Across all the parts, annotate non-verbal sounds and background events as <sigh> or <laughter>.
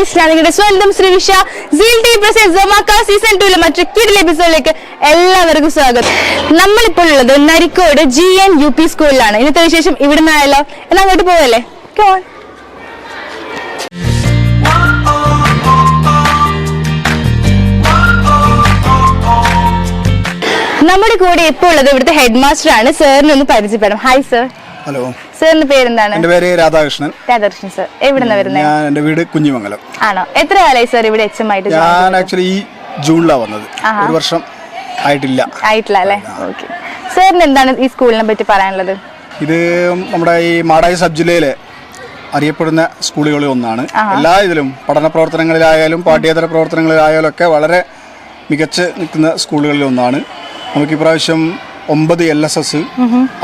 Guys സ്വന്തം ശ്രീവിഷ seal T present സൊമാക്ക season ടൂലെ മറ്റു കിടിൽ എപ്പിസോഡിലേക്ക് എല്ലാവർക്കും സ്വാഗതം. നമ്മളിപ്പോൾ ഉള്ളത് Narikode G N U P സ്കൂളിലാണ് ഇന്നത്തെ വിശേഷം ഇവിടെ നിന്നായാലോ എന്നാ അങ്ങോട്ട് പോവല്ലേ? Come നമ്മുടെ കൂടെ ഇപ്പോൾ ഉള്ളത് ഇവിടുത്തെ ഹെഡ് മാസ്റ്റർ ആണ് സാറിനെ ഒന്ന് പരിചയപ്പെടാം. ഹായ് സർ ഹലോ സാറിന്റെ പേരെന്താണ്? എന്റെ പേര് രാധാകൃഷ്ണൻ. രാധാകൃഷ്ണൻ സർ. എവിടുന്ന വരുന്നത് ഞാൻ എന്റെ വീട് കുഞ്ഞിമംഗലം. ആണോ? എത്ര കാലായി സാർ ഇവിടെ എച്ച് എം ആയിട്ട് ഞാൻ ആക്ച്വലി ഈ ജൂണിലാണ് വന്നത്. ഒരു വർഷം ആയിട്ടില്ല. ആയിട്ടില്ല അല്ലേ? ഓക്കെ സാറിന് എന്താണ് ഈ സ്കൂളിനെ പറ്റി പറയാനുള്ളത്? ഇത് നമ്മുടെ ഈ മാടായി സബ് ജില്ലയിലെ അറിയപ്പെടുന്ന സ്കൂളുകളിൽ ഒന്നാണ്. എല്ലാ ഇതിലും പഠന പ്രവർത്തനങ്ങളിലായാലും പാഠ്യേതര പ്രവർത്തനങ്ങളിലായാലും ഒക്കെ വളരെ മികച്ച് നിൽക്കുന്ന സ്കൂളുകളിൽ ഒന്നാണ്. നമുക്ക് ഇപ്രാവശ്യം ഒമ്പത് എൽ എസ് എസ്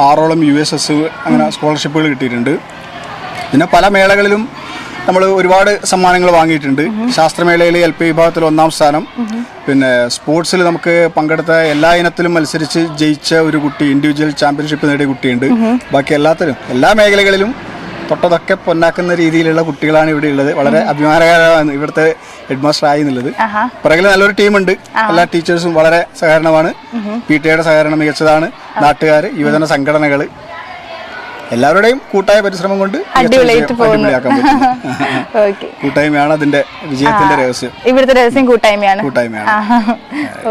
ആറോളം യു എസ് എസ് അങ്ങനെ സ്കോളർഷിപ്പുകൾ കിട്ടിയിട്ടുണ്ട്. പിന്നെ പല മേളകളിലും നമ്മൾ ഒരുപാട് സമ്മാനങ്ങൾ വാങ്ങിയിട്ടുണ്ട്. ശാസ്ത്രമേളയിൽ എൽ പി വിഭാഗത്തിൽ ഒന്നാം സ്ഥാനം. പിന്നെ സ്പോർട്സിൽ നമുക്ക് പങ്കെടുത്ത എല്ലാ ഇനത്തിലും മത്സരിച്ച് ജയിച്ച ഒരു കുട്ടി ഇൻഡിവിജ്വൽ ചാമ്പ്യൻഷിപ്പ് നേടിയ കുട്ടിയുണ്ട്. ബാക്കി എല്ലാത്തിലും എല്ലാ മേഖലകളിലും തൊട്ടതൊക്കെ പൊന്നാക്കുന്ന രീതിയിലുള്ള കുട്ടികളാണ് ഇവിടെ ഉള്ളത്. വളരെ അഭിമാനകരമാണ് ഇവിടുത്തെ ഹെഡ് മാസ്റ്റർ ആയി എന്നുള്ളത് പുറകിൽ നല്ലൊരു ടീമുണ്ട്. എല്ലാ ടീച്ചേഴ്സും വളരെ സഹകരണമാണ്. പി ടി ഐയുടെ സഹകരണം മികച്ചതാണ്. നാട്ടുകാർ യുവജന സംഘടനകൾ എല്ലാവരുടെയും കൂട്ടായ പരിശ്രമം കൊണ്ട് <laughs> കൂട്ടായ്മയാണ് അതിന്റെ വിജയത്തിന്റെ രഹസ്യം. ഇവിടുത്തെ രഹസ്യം കൂട്ടായ്മയാണ്. കൂട്ടായ്മയാണ്.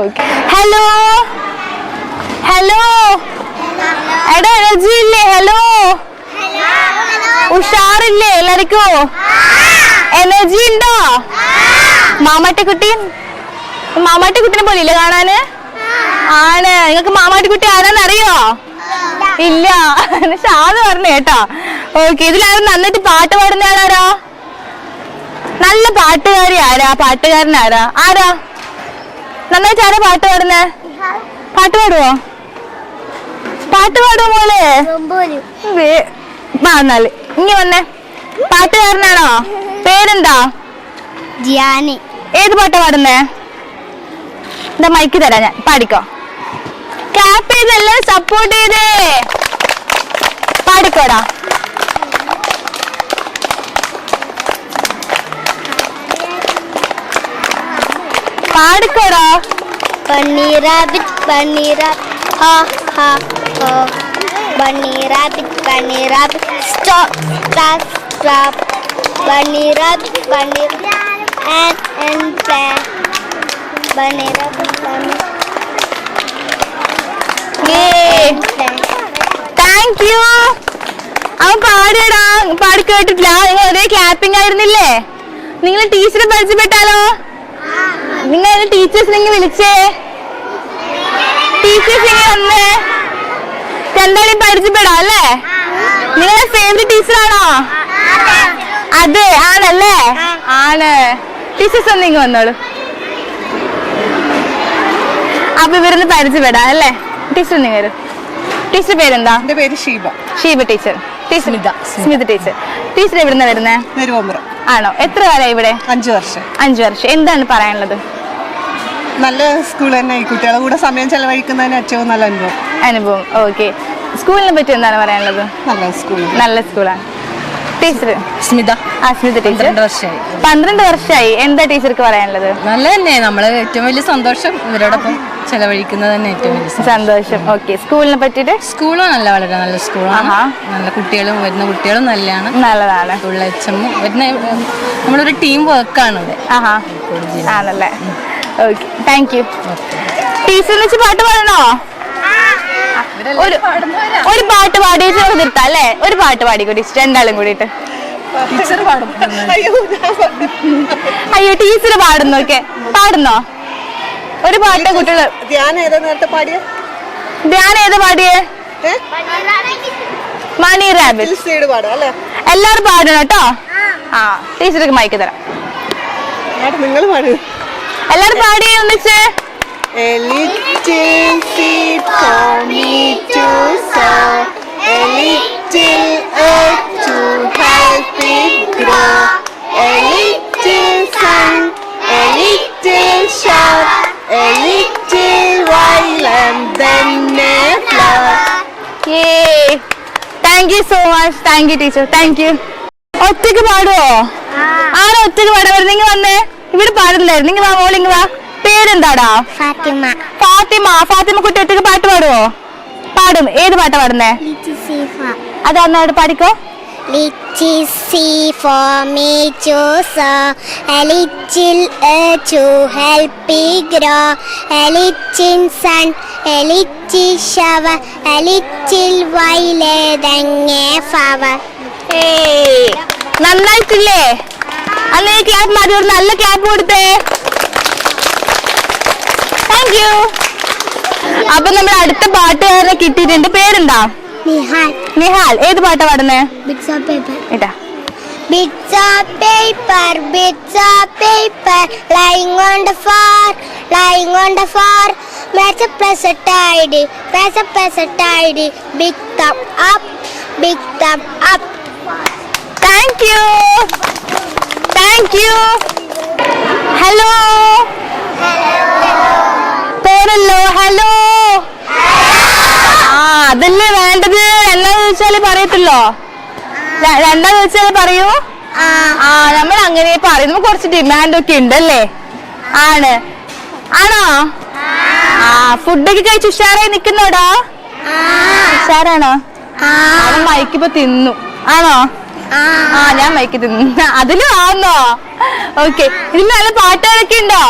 ഓക്കെ ഹലോ ഹലോ എടാ ഹലോ ഉഷാറില്ലേ? എല്ലാവർക്കും? എനർജി ഉണ്ടോ? മാമാട്ടിക്കുട്ടി മാമാട്ടിക്കുട്ടിനെ പോലെ ഇല്ലേ കാണാന്? ആണ്. നിങ്ങൾക്ക് മാമാട്ടിക്കുട്ടി ആരാന്ന് അറിയോ? ഇല്ല. <laughs> ഷാദ് പറഞ്ഞു കേട്ടോ. ഓക്കെ ഇതിലാരും നന്നായിട്ട് പാട്ട് പാടുന്ന ആളാരാ? നല്ല പാട്ടുകാരി ആരാ? പാട്ടുകാരൻ ആരാ? ആരാ? നന്നായിട്ട് ആരാ പാട്ട് പാടുന്നേ? പാട്ട് പാടുവോ? പാട്ട് പാടുവോ മോളെ? എന്നാൽ. ഇനി വന്നേ. പാട്ടുകാരനാണോ? പേരെന്താ? ജിയാനി. ഏത് പാട്ടാ പാടുന്നേ? എന്താ മൈക്ക് തരാ ഞാൻ. പാടിക്കോ. ക്ലാപ്പ് ചെയ്തല്ല സപ്പോർട്ട് ചെയ്തേ? പാടിക്കോടാ. പാടിക്കോടാ. Bunny rabbit, ഹാ ഹാ ഹാ ha ha. Bunny rabbit, bunny rabbit, stop, stop, stop. Bunny rabbit, bunny and and plan. Bunny rabbit, bunny. Thank you അവൻ പാടിയടാ. പാടി കേട്ടിട്ടില്ല. നിങ്ങൾ ഒരേ ക്ലാപ്പിംഗ് ആയിരുന്നില്ലേ? നിങ്ങൾ ടീച്ചറെ പരിചയപ്പെട്ടാലോ? നിങ്ങൾ ടീച്ചേഴ്സിനെ വിളിച്ചേ. ടീച്ചേഴ്സിനെ വന്നേ? രണ്ടാളെയും പരിചയപ്പെടാം അല്ലേ? നിങ്ങളെ ഫേവറേറ്റ് ടീച്ചറാണോ അതെ ആണല്ലേ? ആണ്. ടീച്ചേഴ്സ് ഒന്നും ഇങ്ങ് വന്നോളൂ. അപ്പൊ ഇവരൊന്ന് പരിചയപ്പെടാം അല്ലേ? ടീച്ചർ ഒന്ന് വരും. ടീച്ചർ പേരെന്താ? എന്റെ പേര് Sheeba. Sheeba teacher teacher Smitha. Teacher teacher എവിടുന്ന വരുന്നേ? ആണോ? എത്ര കാലം ഇവിടെ? അഞ്ചു വർഷം. അഞ്ചു വർഷം. എന്താണ് പറയാനുള്ളത്? നല്ല സ്കൂൾ തന്നെ കുട്ടികളെ കൂടെ സമയം ചെലവഴിക്കുന്നതിന് ഏറ്റവും നല്ല അനുഭവം. അനുഭവം. ഓക്കെ സ്കൂളിനെ പറ്റി എന്താണ് പറയാനുള്ളത്? നല്ല സ്കൂൾ നല്ല സ്കൂളാണ് ടീച്ചർ സ്മിത. ആ സ്മിത ടീച്ചർ പന്ത്രണ്ട് വർഷമായി. പന്ത്രണ്ട് വർഷമായി. എന്താ ടീച്ചർക്ക് പറയാനുള്ളത്? നല്ല തന്നെ. നമ്മൾ ഏറ്റവും വലിയ സന്തോഷം ഇവരോടൊപ്പം ചെലവഴിക്കുന്നത് തന്നെ ഏറ്റവും വലിയ സന്തോഷം. ഓക്കെ സ്കൂളിനെ പറ്റിയിട്ട്? സ്കൂളും നല്ല വളരെ നല്ല സ്കൂളാണ്. നല്ല കുട്ടികളും വരുന്ന കുട്ടികളും നല്ലതാണ്. നല്ലതാണ്. ഉള്ള അച്ഛനും വരുന്ന നമ്മളൊരു ടീം വർക്കാണ് ഇവിടെ. ആണല്ലേ. ഓക്കെ താങ്ക് യു ടീച്ചറിന് വെച്ച് പാട്ട് പാടണോ? ഒരു ഒരു പാട്ട് പാടി നിർത്താം അല്ലേ? ഒരു പാട്ട് പാടിക്കോ ടീച്ചർ രണ്ടാളും കൂടിയിട്ട്. ടീച്ചർ അയ്യോ ടീച്ചർ പാടുന്നു ഓക്കെ. പാടുന്നോ? ഒരു പാട്ട് കുട്ടികൾ. ധ്യാന ഏതാ നേരത്തെ പാടിയ? ധ്യാൻ ഏത് പാടിയേ? Bunny rabbit. എല്ലാരും പാടണം കേട്ടോ? ആ ടീച്ചർക്ക് മയക്ക് തരാം. നിങ്ങൾ പാട്. എല്ലാരും പാടി ഒന്നിച്ച്. Thank you so much thank teacher thank you ഒറ്റയ്ക്ക് പാടുവോ? ആരോ ഒറ്റയ്ക്ക് പാടുവരുന്നെങ്കിൽ വന്നേ. ഇവിടെ പാടില്ലായിരുന്നു നിങ്ങൾ വാ മോളിങ് വാ പേരെന്താടാ ഫാത്തിമ ഫാത്തിമ ഫാത്തിമ കുട്ടി ഒറ്റയ്ക്ക് പാട്ട് പാടുവോ പാടും ഏത് പാട്ടാ പാടുന്നേ അതാന്നോട് പാടിക്കോ Little sea for me sow, a little to help grow, a little sun, a little shower, a little flower. നന്നായിട്ടില്ലേ അന്ന് ക്ലാപ്പ് മതി ഒരു നല്ല ക്ലാപ്പ് കൊടുത്തേ താങ്ക് യു അപ്പൊ നമ്മൾ അടുത്ത പാട്ടുകാരനെ കിട്ടിയിട്ടുണ്ട് പേരെന്താ നിഹാൽ നിഹാൽ ഏത് പാട്ടാ പാടുന്നേ bits of paper. ഇതാ Bits of paper, bits of paper, lying on the floor, lying on the floor. Press a press a tidy, press a press a tidy. Big thumb up, big thumb up. Thank you thank you hello പോരല്ലോ hello ആ അതല്ലേ വേണ്ടത്? രണ്ടാന്ന് ചോദിച്ചാൽ പറയത്തില്ലോ രണ്ടാ ചോദിച്ചാൽ പറയൂ? ആ. നമ്മൾ അങ്ങനെ പറയും നമുക്ക് കുറച്ച് ഡിമാൻഡ് ഒക്കെ ഉണ്ടല്ലേ? ആണ്. ആണോ? ആ ഫുഡൊക്കെ കഴിച്ച് ഉഷാറായി നിക്കുന്നോടാ? ഉഷാറാണോ? അവൻ തിന്നു. ആണോ? ആ ഞാൻ മൈക്ക് തിന്നു അതിലും ആന്നോ ഓക്കെ ഇതിൽ നല്ല പാട്ടുകാരൊക്കെ ഉണ്ടോ?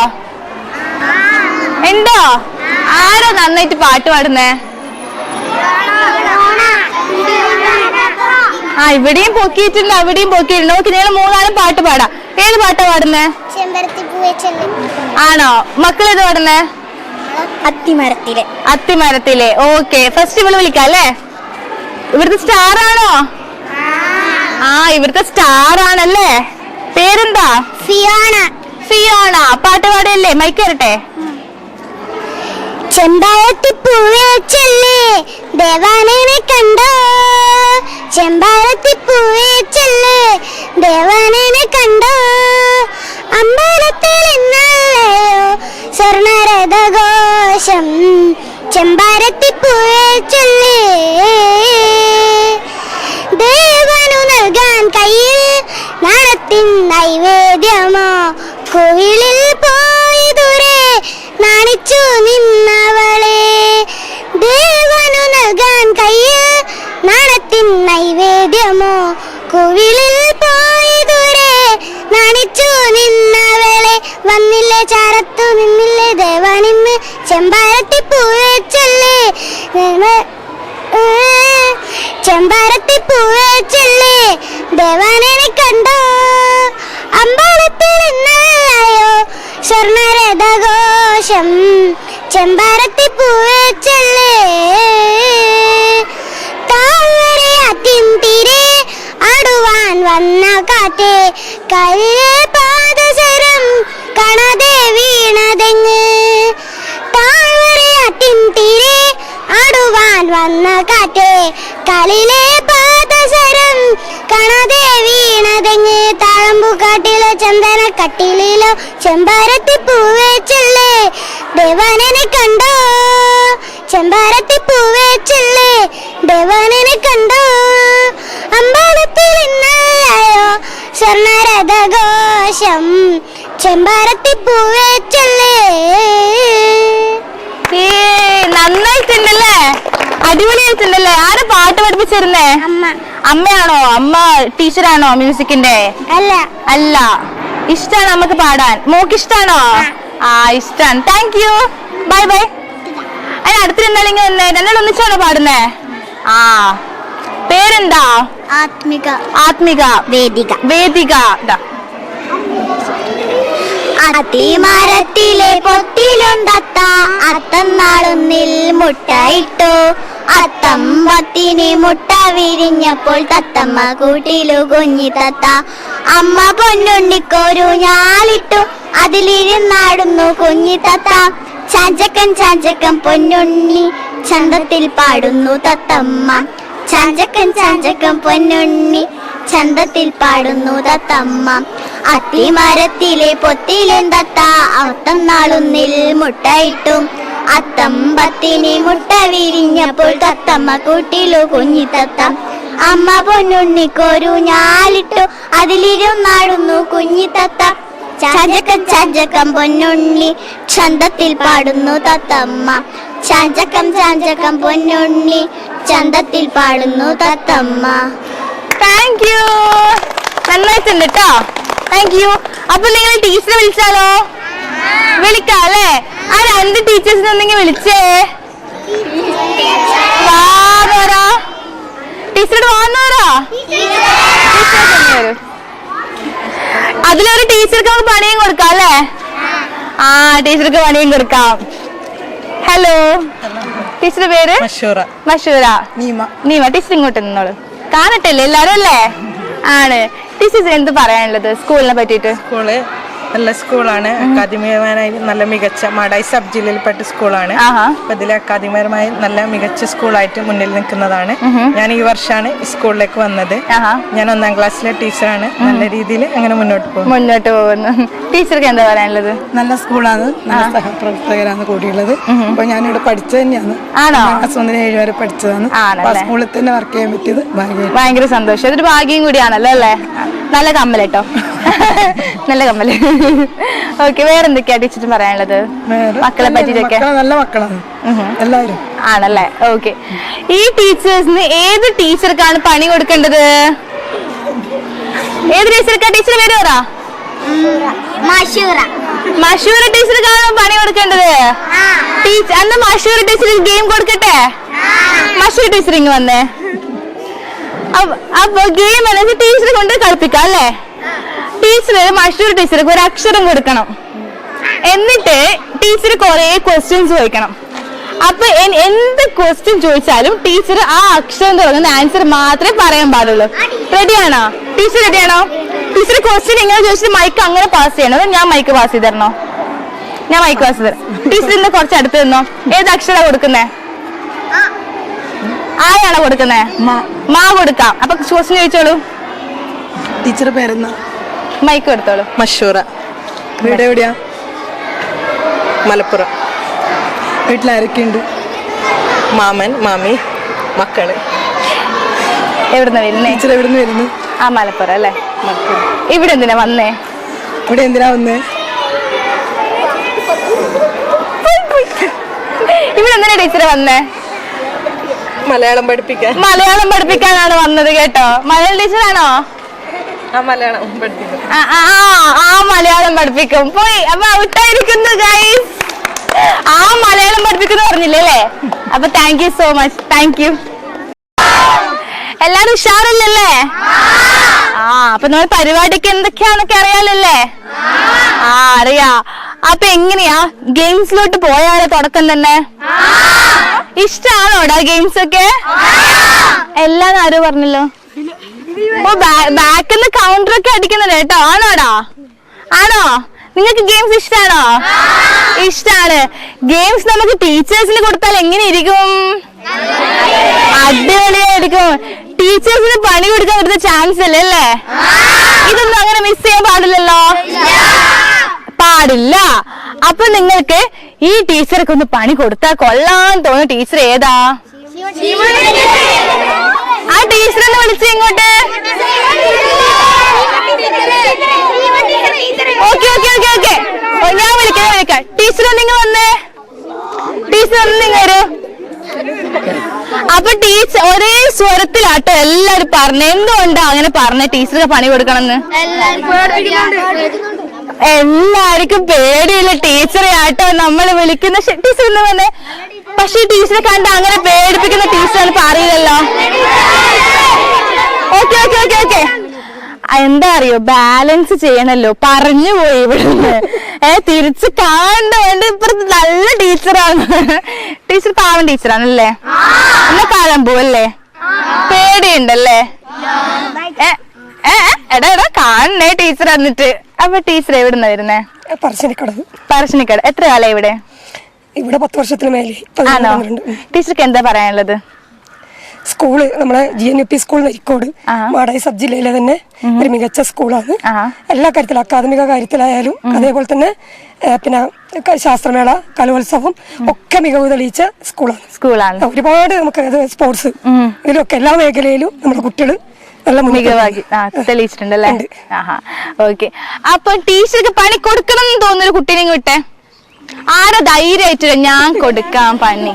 ഉണ്ടോ? ആരോ നന്നായിട്ട് പാട്ട് പാടുന്നേ? ആ ഇവിടെയും പൊക്കിയിട്ടുണ്ട് അവിടെയും പൊക്കിയിട്ടുണ്ട്. ഓക്കെ നിങ്ങൾ മൂന്നാലും പാട്ട് പാടാം. ഏത് പാട്ടാ പാടുന്നേ? ആണോ? മക്കൾ ഏത് പാടുന്നേ? അത്തിമരത്തിലെ. അത്തിമരത്തിലെ. ഓക്കെ ഫസ്റ്റ് ഇവൾ വിളിക്കാം അല്ലേ? ഇവിടുത്തെ സ്റ്റാർ ആണോ? ആ ഇവിടുത്തെ സ്റ്റാർ ആണല്ലേ? പേരെന്താ? ഫിയോണ. ഫിയോണ. പാട്ട് പാടല്ലേ മൈക്ക് തരട്ടെ ചെമ്പരത്തി പൂവേച്ചല്ലേ ദേവാനേനെ കണ്ടോ? ചെമ്പരത്തി പൂവേച്ചല്ലേ ദേവാനേനെ കണ്ടോ? അമ്പലത്തിൽ ഇന്നല്ലയോ സ്വർണരഥഘോഷം ചെമ്പാരത്തി പൂവേച്ചല്ലേ ദേവനു നൽകാൻ കയ്യിൽ നാണത്തിൻ നൈവേദ്യമോ? കോവിലിൽ പോയി ദൂരെ നാണിച്ചു നിന്നവളെ. ദേവനു നൽകാൻ കയ്യിൽ നാണത്തിൻ നൈവേദ്യമോ? കോവിലിൽ പോയി ദൂരെ നാണിച്ചു നിന്നവളെ. വന്നില്ലേ ചാരത്തു നിന്നില്ലേ ദേവനിന്ന്? ചെമ്പാരത്തി പൂവച്ചല്ലേ ചെമ്പാരത്തി പൂവേച്ചല്ലേ ദേവാനനെ കണ്ടോ? അമ്പലത്തിൽ ഇന്നല്ലയോ സ്വർണരഥഘോഷം. ചെമ്പാരത്തി പൂവേച്ചല്ലേ താഴ്വരയാറ്റിൻ തീരെ അടുവാൻ വന്ന കാറ്റേ കല്ല് പാദസരം കാണാതെ വീണതെങ്ങ്? താഴ്വരയാറ്റിൻ തീരെ ആടുവാൻ വന്ന കാറ്റേ കളിലെ പാദസരം കാണാതെ വീണതെങ്ങ്? താഴമ്പുകാട്ടിലോ ചന്ദന കട്ടിലിലോ ചെമ്പാരത്തി പൂവേച്ചല്ലേ ദേവാനനെ കണ്ടോ? ചെമ്പാരത്തി പൂവേച്ചല്ലേ ദേവാനനെ കണ്ടോ? അമ്പലത്തിൽ നിന്നായോ സ്വർണരഥഘോഷം ചെമ്പാരത്തി പൂവേച്ചല്ലേ ഏ നന്നായിട്ടുണ്ടല്ലേ അടിപൊളിയായിട്ടുണ്ടല്ലേ ആരെ പാട്ട് പഠിപ്പിച്ചിരുന്നേ? അമ്മ. അമ്മയാണോ? അമ്മ ടീച്ചറാണോ മ്യൂസിക്കിന്റെ? അല്ല. അല്ല. ഇഷ്ടാണ് നമുക്ക് പാടാൻ? മോക്ക് ഇഷ്ടാണോ? ആ. ഇഷ്ടാണ്. താങ്ക് യു ബൈ ബൈ അതിന് അടുത്തിരുന്നാലിങ്ങ വന്നേ. രണ്ടാൾ ഒന്നിച്ചാണോ പാടുന്നേ? ആ. പേരെന്താ? ആത്മിക. ആത്മിക. വേദിക. വേദിക. ഇതാ അതിമരത്തിലെ പൊത്തിലുണ്ടത്ത അത്തന്നാളൊന്നിൽ മുട്ടയിട്ടു. അത്തമ്പത്തിന് മുട്ട വിരിഞ്ഞപ്പോൾ തത്തമ്മ കൂട്ടിലു കുഞ്ഞി തത്ത. അമ്മ പൊന്നുണ്ണിക്കൊരു ഞാലിട്ടു. അതിലിരുന്നാടുന്നു കുഞ്ഞി തത്ത. ചാഞ്ചക്കൻ ചാഞ്ചക്കൻ പൊന്നുണ്ണി ചന്തത്തിൽ പാടുന്നു തത്തമ്മ. ചാഞ്ചക്കൻ ചാഞ്ചക്കൻ പൊന്നുണ്ണി ചന്തത്തിൽ പാടുന്നു തത്തമ്മ അത്തിമരത്തിലെ പൊത്തിലും തത്ത അത്തം നാളുന്നിൽ മുട്ടയിട്ടു. അത്തമ്പത്തിന് മുട്ട വിരിഞ്ഞപ്പോൾ തത്തമ്മ കൂട്ടിലു കുഞ്ഞി തത്ത. അമ്മ പൊന്നുണ്ണിക്കൊരു ഞാലിട്ടു അതിലിരുന്നാടുന്നു കുഞ്ഞി തത്ത. ചാഞ്ചക്കം ചാഞ്ചക്കം പൊന്നുണ്ണി ചന്തത്തിൽ പാടുന്നു തത്തമ്മ ചാഞ്ചക്കം ചാഞ്ചക്കം പൊന്നുണ്ണി ചന്തത്തിൽ പാടുന്നു തത്തമ്മ താങ്ക് യു നന്നായിട്ടുണ്ട് കേട്ടോ താങ്ക് യു അപ്പൊ നിങ്ങൾ ടീച്ചറെ വിളിച്ചാലോ? വിളിക്കാം അല്ലേ? ആ രണ്ട് ടീച്ചേഴ്സിനെ ഒന്നെങ്കിൽ വിളിച്ചേ. വാറോ ടീച്ചറോട് വാന്നോരാ അതിലൊരു ടീച്ചർക്ക് നമുക്ക് പണിയും കൊടുക്കാം അല്ലേ? ആ ടീച്ചർക്ക് പണിയും കൊടുക്കാം. ഹലോ ടീച്ചറുടെ പേര്? മഷൂറ. മഷൂര നീമ നീമ ടീച്ചർ ഇങ്ങോട്ട് നിന്നോളൂ. കാണട്ടല്ലേ എല്ലാരും അല്ലേ? ആണ്. ടീച്ചർ എന്ത് പറയാനുള്ളത്? സ്കൂളിനെ പറ്റിട്ട് സ്കൂൾ നല്ല സ്കൂളാണ്. അക്കാദമികമായി നല്ല മികച്ച മാടായി സബ് ജില്ലയിൽപ്പെട്ട സ്കൂളാണ്. അപ്പൊ ഇതിൽ അക്കാദമികരമായി നല്ല മികച്ച സ്കൂളായിട്ട് മുന്നിൽ നിൽക്കുന്നതാണ്. ഞാൻ ഈ വർഷമാണ് സ്കൂളിലേക്ക് വന്നത്. ഞാൻ ഒന്നാം ക്ലാസ്സിലെ ടീച്ചറാണ്. നല്ല രീതിയിൽ അങ്ങനെ മുന്നോട്ട് പോകും മുന്നോട്ട് പോകുന്നു. ടീച്ചർക്ക് എന്താ പറയാനുള്ളത്? നല്ല സ്കൂളാണ്. നല്ല സഹപ്രവർത്തകരാണ് കൂടിയുള്ളത്. അപ്പൊ ഞാനിവിടെ പഠിച്ചത് തന്നെയാണ്? ക്ലാസ് ഒന്നിന് ഏഴ് വരെ പഠിച്ചതാണ്. സ്കൂളിൽ തന്നെ വർക്ക് ചെയ്യാൻ പറ്റിയത് ഭയങ്കര സന്തോഷം. അതൊരു ഭാഗ്യം കൂടിയാണല്ലോ അല്ലേ? നല്ല കമ്മൽ കേട്ടോ. <laughs> നല്ല കമ്മൽ. ഓക്കെ വേറെന്തൊക്കെയാ ടീച്ചർ പറയാനുള്ളത്? മക്കളെ പറ്റിയിട്ടൊക്കെ മക്കളെ നല്ല മക്കളാണ്. എല്ലാവരും. ആണല്ലേ? ഓക്കെ ഈ ടീച്ചേഴ്സിന് ഏത് ടീച്ചർക്കാണ് പണി കൊടുക്കേണ്ടത്? ഏത് ടീച്ചർക്കാ? ടീച്ചർ മഷൂറ. മഷൂർ ടീച്ചർക്കാണ് പണി കൊടുക്കേണ്ടത്? ടീച്ചർ അന്ന് മഷൂർ ടീച്ചർ ഗെയിം കൊടുക്കട്ടെ? മഷൂർ ടീച്ചർ ഇങ്ങ് വന്നേ. അപ്പ- അപ്പൊ ഗെയിം അല്ലെങ്കിൽ ടീച്ചറെ കൊണ്ട് കളിപ്പിക്കാം അല്ലേ? ടീച്ചർ മഷൂർ ടീച്ചർക്ക് ഒരു അക്ഷരം കൊടുക്കണം. എന്നിട്ട് ടീച്ചർ കുറെ ക്വസ്റ്റ്യൻസ് ചോദിക്കണം. അപ്പൊ എന്ത് ക്വസ്റ്റ്യൻ ചോദിച്ചാലും ടീച്ചർ ആ അക്ഷരം തുടങ്ങുന്ന ആൻസർ മാത്രമേ പറയാൻ പാടുള്ളൂ. റെഡിയാണോ ടീച്ചർ റെഡിയാണോ ടീച്ചർ ക്വസ്റ്റ്യൻ എങ്ങനെ ചോദിച്ചിട്ട് മൈക്ക് അങ്ങനെ പാസ് ചെയ്യണോ? ഞാൻ മൈക്ക് പാസ് ചെയ്ത് തരണോ ഞാൻ മൈക്ക് പാസ് ചെയ്ത് ടീച്ചർ ഇന്ന് കുറച്ച് അടുത്ത് നിന്നോ? ഏത് അക്ഷരം കൊടുക്കുന്നേ? ആയാണോ കൊടുക്കുന്നേ? മാ. കൊടുക്കാം. അപ്പൊ ക്വസ്റ്റ്യൻ ചോദിച്ചോളൂ. ടീച്ചർ പേരെന്നാ മൈക്ക് എടുത്തോളൂ. മഷൂറ. വീട് എവിടെയാ? മലപ്പുറം. വീട്ടിലാരൊക്കെയുണ്ട്? മാമൻ മാമി മക്കൾ. എവിടുന്ന വരുന്നേ? ടീച്ചർ എവിടെ വരുന്നു? ആ മലപ്പുറം അല്ലേ? ഇവിടെ എന്തിനാ വന്നേ? ഇവിടെ എന്തിനാ വന്നേ? ഇവിടെ എന്തിനാ ടീച്ചറെ വന്നേ? മലയാളം പഠിപ്പിക്കാൻ. മലയാളം പഠിപ്പിക്കാനാണ് വന്നത് കേട്ടോ. മലയാളം ടീച്ചറാണോ? ആ മലയാളം പഠിപ്പിക്കും. പോയി. അപ്പൊ ഔട്ടായിരിക്കുന്നു ഗൈസ് ആ മലയാളം പഠിപ്പിക്കുന്നു പറഞ്ഞില്ലേ അല്ലേ? അപ്പൊ thank you so much thank you എല്ലാരും ഉഷാറില്ലല്ലേ? ആ അപ്പൊ നമ്മുടെ പരിപാടിക്ക് എന്തൊക്കെയാന്നൊക്കെ അറിയാലല്ലേ? ആ അറിയാ. അപ്പൊ എങ്ങനെയാ? ഗെയിംസിലോട്ട് പോയാലോ തുടക്കം തന്നെ? ഇഷ്ടാണോടാ ഗെയിംസ് ഒക്കെ? എല്ലാരും ആരും പറഞ്ഞല്ലോ? ഓ ബാക്കിൽ കൗണ്ടർ ഒക്കെ അടിക്കുന്നുണ്ട് കേട്ടോ. ആണോടാ? ആണോ? നിങ്ങൾക്ക് ഗെയിംസ് ഇഷ്ടാണോ? ഇഷ്ടാണ്. ഗെയിംസ് നമുക്ക് ടീച്ചേഴ്സിന് കൊടുത്താൽ എങ്ങനെ ഇരിക്കും? അടിപൊളിയായിരിക്കും ടീച്ചേഴ്സിന് പണി കൊടുക്കാൻ പറ്റുന്ന ചാൻസ് അല്ലേ അല്ലേ? ഇതൊന്നും അങ്ങനെ മിസ് ചെയ്യാൻ പാടില്ലല്ലോ? പാടില്ല. അപ്പൊ നിങ്ങൾക്ക് ഈ ടീച്ചർക്ക് ഒന്ന് പണി കൊടുത്താൽ കൊള്ളാൻ തോന്നുന്ന. ടീച്ചർ ഏതാ? ആ ടീച്ചറെന്ന് വിളിച്ച് ഇങ്ങോട്ട്. Okay okay okay okay. ഞാൻ വിളിക്കാം വിളിക്കാം. ടീച്ചർ നിങ്ങൾ വന്നേ. ടീച്ചർ ഒന്ന് നിങ്ങൾ വരൂ. അപ്പൊ ടീച്ചർ ഒരേ സ്വരത്തിലാട്ടോ എല്ലാരും പറഞ്ഞ. എന്തുകൊണ്ടാ അങ്ങനെ പറഞ്ഞ? ടീച്ചർക്ക് പണി കൊടുക്കണമെന്ന്. എല്ലാവർക്കും പേടിയില്ല ടീച്ചറെ ആട്ടോ നമ്മൾ വിളിക്കുന്ന ടീച്ചർ എന്ന് പറഞ്ഞേ പക്ഷെ ടീച്ചറെ കണ്ട അങ്ങനെ പേടിപ്പിക്കുന്ന ടീച്ചർ പറയില്ലല്ലോ ഓക്കെ ഓക്കെ ഓക്കെ ഓക്കെ എന്താ അറിയോ? ബാലൻസ് ചെയ്യണല്ലോ. പറഞ്ഞു പോയി ഇവിടുന്ന്. ഏ തിരിച്ച് കാണണ്ട വേണ്ട. ഇപ്പുറത്ത് നല്ല ടീച്ചറാണ് ടീച്ചർ പാവൻ ടീച്ചറാണല്ലേ എന്നാ കാണാൻ പോവല്ലേ? പേടിയുണ്ടല്ലേ? ഏ ഏ, എടാ എടാ കാണണേ ടീച്ചർ വന്നിട്ട്. അപ്പൊ ടീച്ചർ എവിടുന്ന വരുന്നേ? പറശ്ശിനിക്കടവ്. പറശ്ശിനിക്കട എത്ര കാലം ഇവിടെ? ഇവിടെ പത്ത് വർഷത്തിന് മേലെ ആണോ? ടീച്ചർക്ക് എന്താ പറയാനുള്ളത്? സ്കൂൾ നമ്മളെ G N U P school Narikode Madayi sub ജില്ലയിലെ തന്നെ ഒരു മികച്ച സ്കൂളാണ്. എല്ലാ കാര്യത്തിലും അക്കാദമിക കാര്യത്തിലായാലും അതേപോലെ തന്നെ പിന്നെ ശാസ്ത്രമേള കലോത്സവം ഒക്കെ മികവ് തെളിയിച്ച സ്കൂളാണ്. സ്കൂളാണ്. ഒരുപാട് നമുക്ക് സ്പോർട്സ് ഇതിലൊക്കെ എല്ലാ മേഖലയിലും നമ്മുടെ കുട്ടികൾ മികവാക്കി. ആ തെളിയിച്ചിട്ടുണ്ടല്ലേ? ആഹാ. ഓക്കെ. അപ്പൊ ടീച്ചർക്ക് പണി കൊടുക്കണം എന്ന് തോന്നുന്നൊരു കുട്ടീനെ വിട്ടെ. ആരെ ധൈര്യമായിട്ട് ഞാൻ കൊടുക്കാം പണി.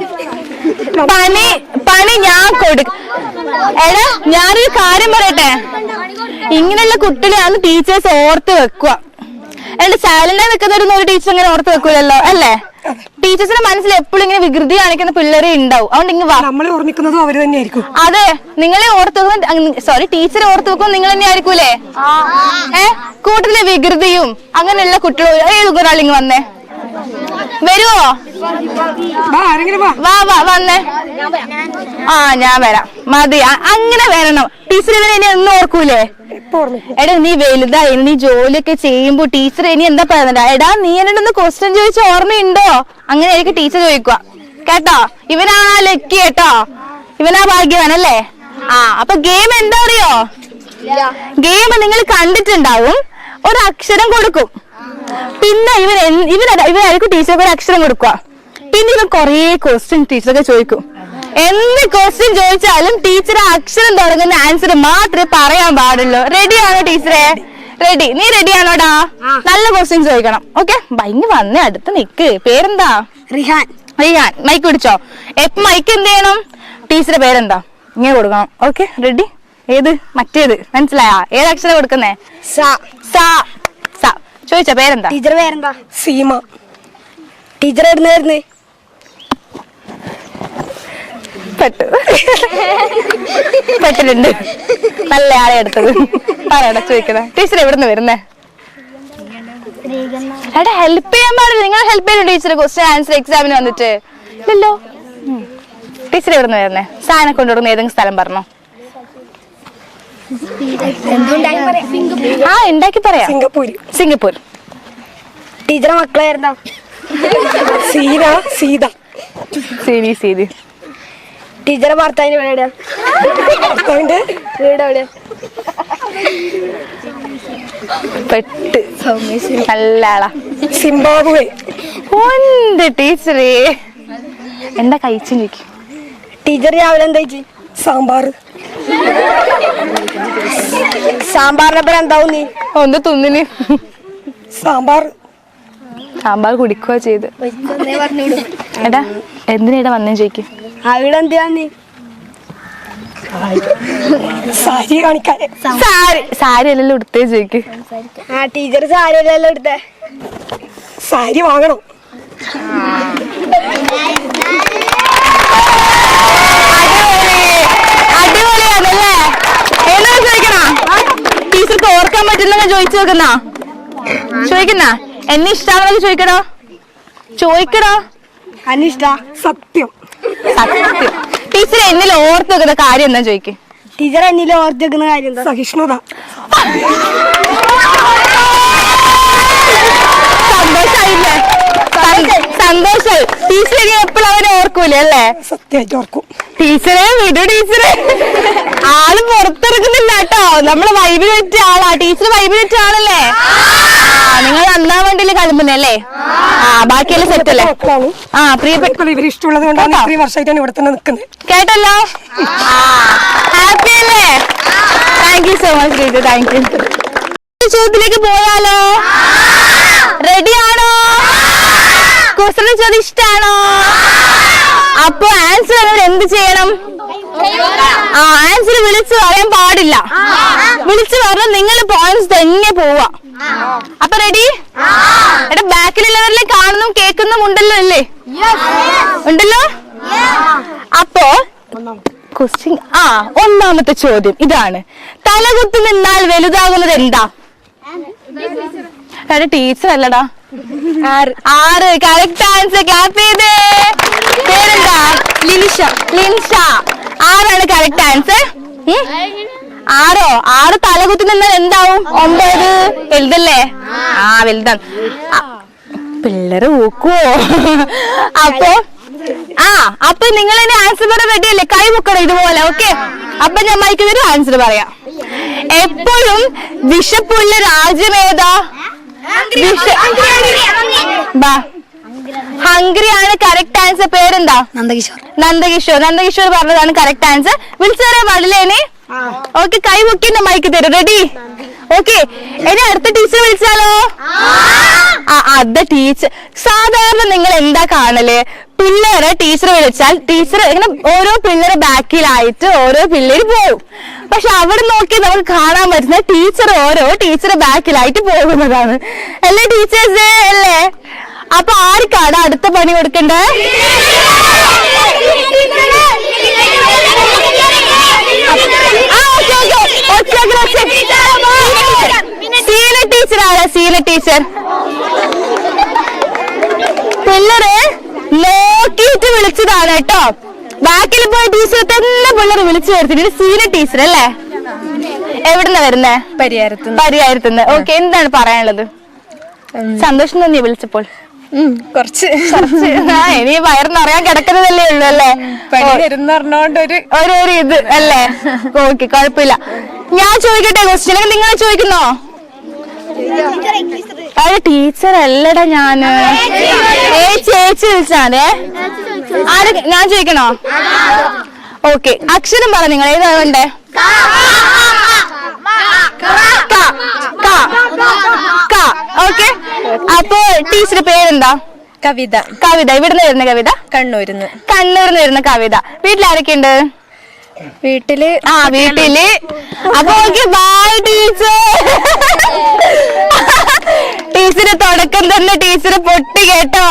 പണി പണി ഞാൻ കൊടുക്ക എടാ ഞാനൊരു കാര്യം പറയട്ടെ? ഇങ്ങനെയുള്ള കുട്ടികളെയാണ് ടീച്ചേഴ്സ് ഓർത്ത് വെക്കുക എന്റെ സൈലന്റ് നിൽക്കുന്നവരൊന്നും ഒരു ടീച്ചർ അങ്ങനെ ഓർത്ത് വെക്കൂലല്ലോ അല്ലേ? ടീച്ചേഴ്സിന്റെ മനസ്സിൽ എപ്പോഴും ഇങ്ങനെ വികൃതി കാണിക്കുന്ന പിള്ളേരെ ഉണ്ടാവും. അതുകൊണ്ട് ഇങ്ങനെ വാ. നമ്മളെ ഓർമ്മിക്കുന്നതും അവർ തന്നെയായിരിക്കും. അതെ നിങ്ങളെ ഓർത്ത് വെക്കുന്ന സോറി ടീച്ചറെ ഓർത്ത് വെക്കും നിങ്ങൾ തന്നെ ആയിരിക്കൂലേ ഏ? കൂട്ടത്തിലെ വികൃതിയും അങ്ങനെയുള്ള കുട്ടികളും ഏഴ് ഒരാളിങ് വന്നേ. വരുവോ? വാ വാ. വാ വാ വന്നേ. ആ ഞാൻ വരാം. മതി. അങ്ങനെ വരണം. ടീച്ചർ ഇവനെ ഇനി ഒന്നും ഓർക്കൂലേ? എടാ നീ വലുതായി. നീ ജോലിയൊക്കെ ചെയ്യുമ്പോ ടീച്ചർ ഇനി എന്താ പറയുന്നുണ്ട് എടാ നീ എന്നോടൊന്ന് ക്വസ്റ്റ്യൻ ചോദിച്ച ഓർമ്മയുണ്ടോ? അങ്ങനെ ആയിരിക്കും ടീച്ചർ ചോദിക്കുക കേട്ടോ? ഇവനാ ലക്കി കേട്ടോ? ഇവനാ ഭാഗ്യവാനല്ലേ ആ അപ്പൊ ഗെയിം എന്താ അറിയോ? ഗെയിം നിങ്ങൾ കണ്ടിട്ടുണ്ടാവും. ഒരു അക്ഷരം കൊടുക്കും. പിന്നെ ഇവൻ ഇവർ ഇവരായിരിക്കും ടീച്ചർക്ക് ഒരു അക്ഷരം കൊടുക്കുക. പിന്നെ ഇവൻ കുറേ ക്വസ്റ്റ്യൻ ടീച്ചറൊക്കെ ചോദിക്കും. എന്ത് ക്വസ്റ്റ്യൻ ചോദിച്ചാലും ടീച്ചർ അക്ഷരം തുടങ്ങുന്ന ആൻസർ മാത്രമേ പറയാൻ പാടുള്ളൂ. റെഡിയാണോ ടീച്ചറെ റെഡി നീ റെഡി ആണോടാ? നല്ല ക്വസ്റ്റ്യൻ ചോദിക്കണം. ഓക്കെ ഭയങ്കര വന്നേ അടുത്ത് നിക്ക്. പേരെന്താ? റിഹാൻ. റിഹാൻ. മൈക്ക് പിടിച്ചോ. എപ്പ മൈക്ക് എന്ത് ചെയ്യണം? ടീച്ചറെ പേരെന്താ? ഇങ്ങനെ കൊടുക്കണം. ഓക്കെ റെഡി ഏത്? മറ്റേത്. മനസ്സിലായാ? ഏത് അക്ഷരം കൊടുക്കുന്നേ? സാ. ചോദിച്ചോ പേരെന്താ? ടീച്ചർ പേരെന്താ? സീമ. ടീച്ചർ എവിടുന്നായിരുന്നു? പെട്ടു. പെട്ടിട്ടുണ്ട്. നല്ല ആളെ എടുത്തത്. ആരാടാ ചോദിക്കണേ? ടീച്ചർ എവിടുന്ന് വരുന്നേ? എടാ ഹെൽപ്പ് ചെയ്യാൻ പാടില്ല. നിങ്ങൾ ഹെൽപ്പ് ചെയ്യുന്നു ടീച്ചർ ക്വസ്റ്റ്യൻ ആൻസർ എക്സാമിന് വന്നിട്ട്? ഇല്ലല്ലോ. ടീച്ചർ എവിടുന്ന് വരുന്നേ? സാധനം കൊണ്ടുവരുന്ന ഏതെങ്കിലും സ്ഥലം പറഞ്ഞോ? ആ ഉണ്ടാക്കി പറയാം. സിംഗപ്പൂർ സിംഗപ്പൂർ ടീച്ചറെ മക്കളായിരുന്നോ? സീത സീന സീത. സീനി ശരി ടീച്ചറെ ഭർത്താവിന്റെ വീട് എവിടെയാ? അതിന്റെ വീട് എവിടെയാ? പെട്ട്. നല്ല ആളാ. സിംബാബ്വെ. ഉണ്ട് ടീച്ചറേ. എന്താ കഴിച്ചു ചോദിക്കും. ടീച്ചർ രാവിലെ എന്താ കഴിച്ചു? സാമ്പാർ. സാമ്പാറിന്റെ പേര് എന്താവും നീ? ഒന്ന് തുന്നിന്. സാമ്പാർ. സാമ്പാർ കുടിക്കുക ചെയ്ത്. എടാ എന്തിനാ വന്നേ ചോദിക്കും അവിടെ സാരി സാരി സാരി അല്ലല്ലോ ഉടുത്തേ ചോദിക്കും ആ ടീച്ചർ സാരി അല്ലല്ലോ എടുത്തേ സാരി വാങ്ങണം. അടിപൊളിയാണല്ലേ ചോദിക്കണ? ടീച്ചർക്ക് ഓർക്കാൻ പറ്റുന്ന ചോദിച്ചു നോക്കുന്ന? ചോദിക്കുന്ന? എന്നെ ഇഷ്ടാണെന്നൊക്കെ ചോദിക്കടാ? ചോദിക്കടാ? അനിഷ്ട സത്യം. സത്യം. ടീച്ചർ എന്നിൽ ഓർത്ത് വെക്കുന്ന കാര്യം എന്താ ചോദിക്കും. ടീച്ചർ എന്നിൽ ഓർത്ത് വെക്കുന്ന കാര്യം എന്താ? സഹിഷ്ണുത. സന്തോഷായില്ലേ? സന്തോഷായി. ടീച്ചർ ഇനി എപ്പോഴും അവനെ ഓർക്കൂലേ അല്ലേ? സത്യമായിട്ട് ഓർക്കും. ടീച്ചറെ വിടു ടീച്ചറെ. ആൾ പുറത്തിറങ്ങുന്നില്ല കേട്ടോ. നമ്മൾ വൈബിന് പറ്റിയ ആളാ. ടീച്ചർ ആളല്ലേ? ആ നിങ്ങൾ നന്നാൻ വേണ്ടിയില്ലേ കളിമ്പുന്നല്ലേ ആ ബാക്കിയെല്ലാം സെറ്റ് അല്ലേ? ആ പ്രിയപ്പെട്ട ഇവർ ഇവർ ഇഷ്ടമുള്ളത് കൊണ്ടാണ് ഇത്രയും വർഷമായിട്ടാണ് ഇവിടെ തന്നെ നിൽക്കുന്നത്. കേട്ടല്ലോ? ഹാപ്പി അല്ലേ? Thank you so much teacher thank you ചോദ്യത്തിലേക്ക് പോയാലോ? റെഡി ആണോ? ക്വസ്റ്റൻ ചോദ്യം ഇഷ്ടാണോ അപ്പൊ ആൻസർ എന്ത് ചെയ്യണം? ആ ആൻസർ വിളിച്ചു പറയാൻ പാടില്ല. വിളിച്ചു പറഞ്ഞാൽ നിങ്ങൾ പോയിന്റ്സ് തന്നെ പോവാ. അപ്പൊ റെഡി എടാ ബാക്കിലുള്ളവരിലെ കാണുന്നു കേൾക്കുന്നും ഉണ്ടല്ലോ അല്ലേ? ഉണ്ടല്ലോ? അപ്പോ ക്വസ്റ്റ്യൻ ആ ഒന്നാമത്തെ ചോദ്യം ഇതാണ്. തലകുത്തി നിന്നാൽ വലുതാകുന്നത് എന്താ? എടാ ടീച്ചർ അല്ലടാ. ആറ് ആറ് കറക്റ്റ് ആൻസർ ക്ലാപ്പ് ചെയ്തേ. പേരെന്താ? ലിൻഷ ലിൻഷ ആറാണ് കറക്റ്റ് ആൻസർ ആറോ ആറ് തലകുത്തി നിന്നാൽ എന്താവും? ഒമ്പത്. വലുതല്ലേ? ആ വലുതാണ്. ആ, പിള്ളേര് ഊക്കുവോ? അപ്പൊ ആ അപ്പൊ നിങ്ങൾ ഇനി ആൻസർ പറയാൻ റെഡിയല്ലേ? കൈ മുക്കണം ഇതുപോലെ ഓക്കെ അപ്പൊ ഞാൻ മൈക്ക് തരും ആൻസർ പറയാം. എപ്പോഴും വിശപ്പുള്ള രാജ്യം ഏതാ വിശ- ഹംഗ്രി ആണ് കറക്റ്റ് ആൻസർ പേരെന്താ? നന്ദകിഷോർ. നന്ദകിഷോർ. നന്ദകിഷോർ പറഞ്ഞതാണ് കറക്റ്റ് ആൻസർ വിളിച്ചു തരാൻ പാടില്ലേനെ ഓക്കെ കൈ മുക്കിന്റെ മൈക്ക് തരും. റെഡി ഓക്കെ ഇനി അടുത്ത ടീച്ചർ വിളിച്ചാലോ? ആ അത് ടീച്ചർ സാധാരണ നിങ്ങൾ എന്താ കാണൽ? പിള്ളേരെ ടീച്ചർ വിളിച്ചാൽ ടീച്ചർ ഇങ്ങനെ ഓരോ പിള്ളേരെ ബാക്കിലായിട്ട് ഓരോ പിള്ളേര് പോകും പക്ഷെ അവിടെ നോക്കി നമുക്ക് കാണാൻ പറ്റുന്ന ടീച്ചർ ഓരോ ടീച്ചർ ബാക്കിലായിട്ട് പോകുന്നതാണ്. അല്ലേ ടീച്ചേഴ്സ് അല്ലേ? അപ്പൊ ആർക്കാണ് അടുത്ത പണി കൊടുക്കണ്ടേ. സീന ടീച്ചർ ആരാ? സീന ടീച്ചർ. പിള്ളേര് നോക്കിയിട്ട് വിളിച്ചതാണ് കേട്ടോ. ബാക്കിൽ പോയ ടീച്ചർ തന്നെ പിള്ളേർ വിളിച്ചു വരുത്തിട്ട് സീന ടീച്ചർ അല്ലേ? എവിടുന്ന വരുന്നേ? പരിഹാരത്ത് പരിഹാരത്തുനിന്ന് ഓക്കെ എന്താണ് പറയാനുള്ളത്? സന്തോഷം തന്നെയാ വിളിച്ചപ്പോൾ? കുറച്ച്. കുറച്ച്. ആ, അറിയാൻ കിടക്കുന്നതല്ലേ ഉള്ളു അല്ലേ? പറഞ്ഞോണ്ട് ഒരു ഒരു ഇത് അല്ലേ? ഓക്കെ കുഴപ്പമില്ല. ഞാൻ ചോദിക്കട്ടെ ക്വസ്റ്റ്യൻ നിങ്ങൾ ചോദിക്കുന്നോ? അത് ടീച്ചർ അല്ലടാ ഞാൻ. ഏ ചേച്ചി വിളിച്ചാണേ. ആര് ഞാൻ ചോദിക്കണോ? ഓക്കെ അക്ഷരം പറ നിങ്ങൾ ഏതാ വേണ്ടേ. ഓക്കെ. അപ്പൊ ടീച്ചറുടെ പേരെന്താ? കവിത. കവിത. ഇവിടുന്ന് വരുന്ന കവിത? കണ്ണൂരിന്ന്. കണ്ണൂരിന്ന് നിന്ന് വരുന്ന കവിത. വീട്ടിൽ ആരൊക്കെയുണ്ട് വീട്ടിൽ ആ വീട്ടിൽ. അപ്പൊ ഓക്കെ ബൈ ടീച്ചർ. ടീച്ചറ് തുടക്കം തന്നെ ടീച്ചർ പൊട്ടി കേട്ടോ.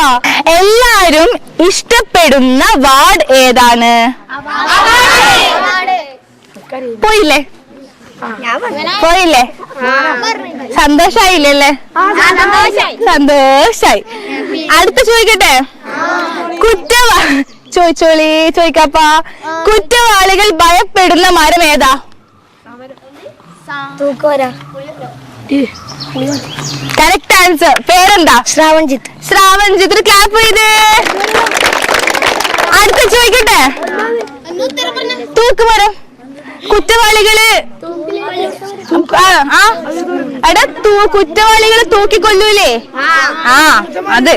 എല്ലാരും ഇഷ്ടപ്പെടുന്ന വാർഡ് ഏതാണ്? പോയില്ലേ? പോയില്ലേ? സന്തോഷായില്ലേ സന്തോഷായി. അടുത്ത ചോദിക്കട്ടെ? കുറ്റവാ. ചോദിച്ചോളി ചോദിക്കാപ്പ. കുറ്റവാളികൾ ഭയപ്പെടുന്ന മരം ഏതാ? കറക്റ്റ് ആൻസർ പേരെന്താ? ശ്രാവൺജിത്ത്. ശ്രാവൺജിത്ത്. ക്ലാപ്പ് ചെയ്ത്. അടുത്ത ചോദിക്കട്ടെ? തൂക്കുമരം. കുറ്റവാളികൾ ആ എടാ തൂ കുറ്റവാളികൾ തൂക്കിക്കൊല്ലൂലേ? ആ. അത്.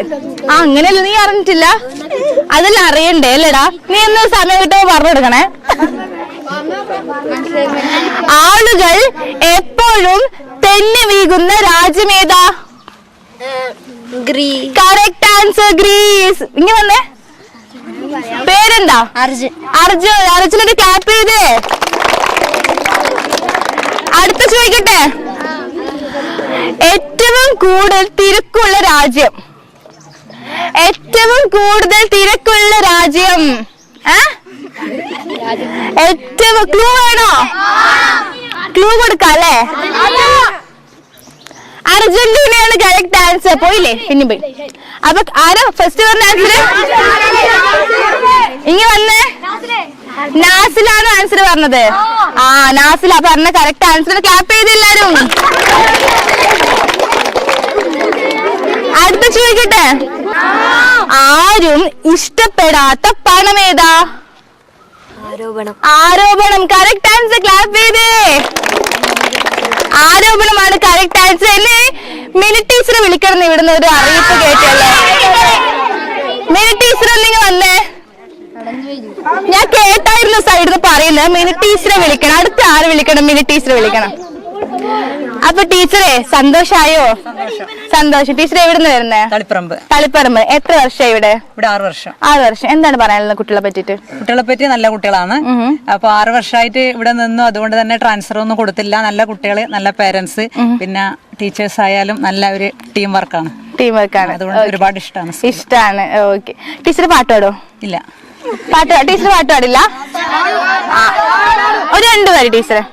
ആ അങ്ങനെയല്ല നീ അറിഞ്ഞിട്ടില്ല? അതെല്ലാം അറിയണ്ടേ അല്ലേടാ? നീ ഒന്ന് സമയം കിട്ടുമ്പോ പറഞ്ഞു കൊടുക്കണേ. ആളുകൾ എപ്പോഴും തെന്നി വീകുന്ന രാജ്യമേതാ കറക്റ്റ് ആൻസർ ഗ്രീസ് ഇങ്ങ വന്നേ. പേരെന്താ? അർജുൻ അർജുൻ അർജുനൊരു ക്യാപ്പ് ചെയ്തേ. അടുത്ത ചോദിക്കട്ടെ? ഏറ്റവും കൂടുതൽ തിരക്കുള്ള രാജ്യം. ഏറ്റവും കൂടുതൽ തിരക്കുള്ള രാജ്യം? ഏറ്റവും ക്ലൂ വേണോ? ക്ലൂ കൊടുക്കാം അല്ലേ? അർജന്റീനയാണ് കറക്റ്റ് ആൻസർ പോയില്ലേ? പിന്നെ പോയി. അപ്പൊ ആരാ ഫസ്റ്റ് പറഞ്ഞ ആൻസർ ഇങ്ങനെ വന്നേ. നാസിലാണ് ആൻസർ പറഞ്ഞത്. ആ നാസില പറഞ്ഞ കറക്റ്റ് ആൻസർ ക്ലാപ്പ് ചെയ്ത് എല്ലാരും. അടുത്ത ചോദിക്കട്ടെ? ആരും ഇഷ്ടപ്പെടാത്ത പണം ഏതാ? ആരോപണം. ആരോപണം കറക്റ്റ് ആൻസർ ക്ലാപ്പ് ചെയ്തേ. ആരോപണമാണ് കറക്റ്റ് ആൻസർ അല്ലേ? മിനി ടീച്ചറെ വിളിക്കണം ഇവിടുന്ന് ഒരു അറിയിപ്പ് കേട്ടല്ലേ മിനി ടീച്ചർ നിങ്ങൾ വന്നേ? ഞാൻ കേട്ടായിരുന്നു സൈഡിൽ നിന്ന് പറയുന്നത്. മിനി ടീച്ചറെ വിളിക്കണം. അടുത്ത ആര് വിളിക്കണം. മിനി ടീച്ചറെ വിളിക്കണം. അപ്പൊ ടീച്ചറെ സന്തോഷായോ? സന്തോഷം. ടീച്ചർ എവിടുന്ന് വരുന്നേ? തളിപ്പറമ്പ്. തളിപ്പറമ്പ്. എത്ര വർഷം ഇവിടെ? ഇവിടെ ആറ് വർഷം. ആറ് വർഷം. എന്താണ് പറയാനുള്ളത് കുട്ടികളെ പറ്റിട്ട് കുട്ടികളെ പറ്റി നല്ല കുട്ടികളാണ്. അപ്പൊ ആറ് വർഷമായിട്ട് ഇവിടെ നിന്നു. അതുകൊണ്ട് തന്നെ ട്രാൻസ്ഫർ ഒന്നും കൊടുത്തില്ല. നല്ല കുട്ടികൾ നല്ല പേരൻസ് പിന്നെ ടീച്ചേഴ്സ് ആയാലും നല്ല ഒരു ടീം വർക്കാണ് ടീം വർക്കാണ് അതുകൊണ്ട് ഒരുപാട് ഇഷ്ടമാണ് ഇഷ്ടമാണ് ഓക്കെ ടീച്ചർ പാട്ടോടോ ഇല്ല. പാട്ട് ടീച്ചർ പാട്ട് പാടില്ല? ആ. ഒരു രണ്ട് പേര് ടീച്ചറെ.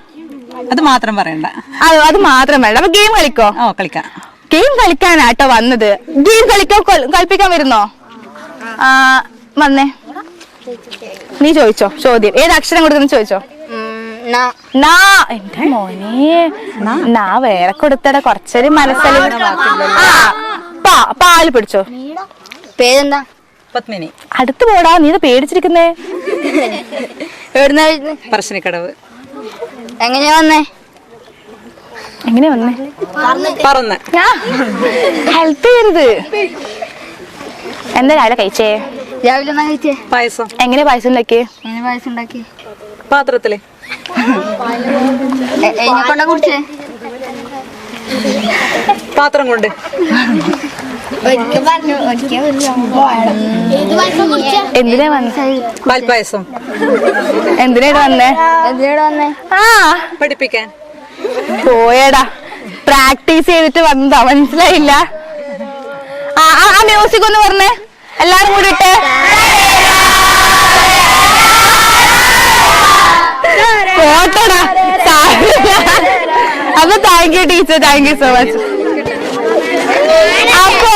അത് മാത്രം പറയണ്ട. അത് അത് മാത്രം വേണ്ട അപ്പൊ ഗെയിം കളിക്കോ? ഓ കളിക്കാം. ഗെയിം കളിക്കാനാട്ടോ വന്നത്. ഗെയിം കളിക്കോ? കളിപ്പിക്കാൻ വരുന്നോ? ആ വന്നേ. നീ ചോദിച്ചോ ചോദ്യം. ഏത് അക്ഷരം കൊടുക്കുന്ന ചോദിച്ചോ? നാ. എന്റെ മോനെ. നാ. വേറെ കൊടുത്തട. കുറച്ചൊരു മനസ്സിൽ ആ പാ പാൽ പിടിച്ചോ. പേരെന്താ? പത്മിനി. അടുത്ത് പോടാ നീ പേടിച്ചിരിക്കുന്നേ. എവിടുന്ന പറശ്ശിനിക്കടവ്. എങ്ങനെയാ വന്നേ? എങ്ങനെ വന്നേ? പറന്ന്. ഹെൽപ്പ് ചെയ്യരുത്. എന്താ രാവിലെ കഴിച്ചേ? രാവിലെ കഴിച്ചേ? പായസം. എങ്ങനെ പൈസ ഉണ്ടാക്കിയേ? എങ്ങനെ പായസം ഉണ്ടാക്കി? പാത്രത്തിൽ. കൊണ്ടാ കുടിച്ചേ? പാത്രം കൊണ്ട്. എന്തിനാ വന്നേ? പാൽപ്പായസം. എന്തിനായിട്ട് വന്നേ? എന്തിനായിട്ട് വന്നേ? ആ. പഠിപ്പിക്കാൻ. പോയടാ. പ്രാക്ടീസ് ചെയ്തിട്ട് വന്നതാ. മനസ്സിലായില്ല? ആ ആ- ആ മ്യൂസിക് ഒന്ന് പറഞ്ഞേ. എല്ലാരും കൂടി ഇട്ട്. പോട്ടടാ. അപ്പൊ thank you teacher. Thank you so much അപ്പൊ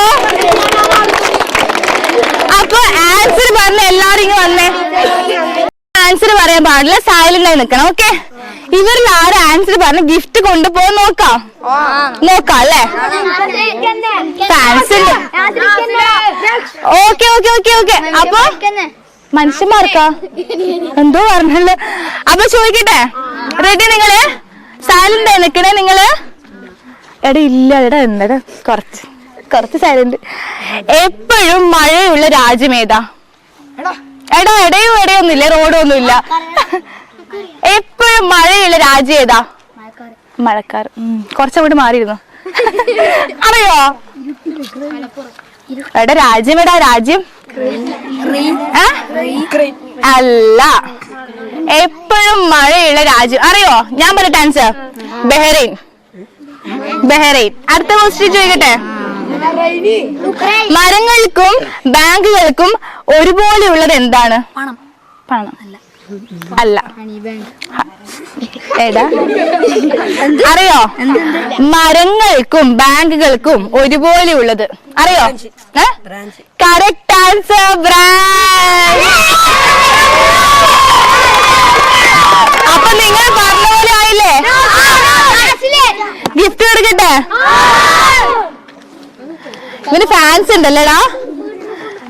അപ്പൊ ആൻസർ എല്ലാരും ഇങ്ങനെ വന്നേ ആൻസർ പറയാൻ പാടില്ല. സൈലന്റ് ആയി നിക്കണം ഓക്കെ ഇവരിൽ ആരും ആൻസർ പറഞ്ഞ ഗിഫ്റ്റ് കൊണ്ടുപോകാൻ നോക്കാം. നോക്കാം അല്ലേ? ഫാൻസിൽ ഓക്കെ ഓക്കെ ഓക്കെ ഓക്കെ അപ്പൊ മനുഷ്യന്മാർക്കാ? എന്തോ പറഞ്ഞല്ലോ. അപ്പൊ ചോദിക്കട്ടെ? റെഡി നിങ്ങൾ? സൈലന്റ് ആയി നിക്കണേ നിങ്ങൾ? എടാ ഇല്ല എടാ എന്താ കുറച്ച് കുറച്ച് സൈലന്റ് എപ്പോഴും മഴയുള്ള രാജ്യം ഏതാ? എടാ. ഇടയോ റോഡൊന്നും റോഡൊന്നുമില്ല. എപ്പോഴും മഴയുള്ള രാജ്യം ഏതാ? മഴക്കാർ കുറച്ചങ്ങോട്ട് മാറിയിരുന്നു. അറിയോ? എടാ രാജ്യം എടാ രാജ്യം? അല്ല. എപ്പോഴും മഴയുള്ള രാജ്യം. അറിയോ? ഞാൻ പറയട്ടെ ആൻസർ ബഹ്റൈൻ. ബഹ്റൈൻ. അടുത്ത ക്വസ്റ്റ്യൻ ചോദിക്കട്ടെ? മരങ്ങൾക്കും ബാങ്കുകൾക്കും ഒരുപോലെ ഉള്ളത് എന്താണ് പണം. പണം. അല്ല. ഏതാ? അറിയോ? മരങ്ങൾക്കും ബാങ്കുകൾക്കും ഒരുപോലെ ഉള്ളത് അറിയോ കറക്റ്റ് ആൻസർ ബ്രാഞ്ച് അപ്പൊ നിങ്ങൾ പറഞ്ഞ പോലെ ആയില്ലേ? ഗിഫ്റ്റ് കൊടുക്കട്ടെ? ഇവന് ഫാൻസ് ഉണ്ടല്ലേടാ?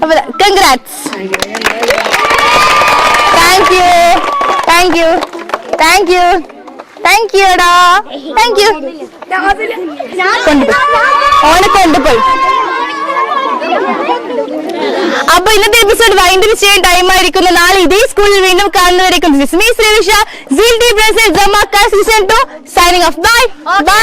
അപ്പൊ congrats thank you thank you thank you thank you എടാ. താങ്ക് യു ഓനെ കൊണ്ടുപോയി. അപ്പൊ ഇന്നത്തെ എപ്പിസോഡ് വൈൻഡപ്പ് ചെയ്യാൻ ടൈം ആയിരിക്കുന്നു. നാളെ ഇതേ സ്കൂളിൽ വീണ്ടും കാണുന്നവരേക്കും Jismi Srivisha. Seal T present season two signing off bye bye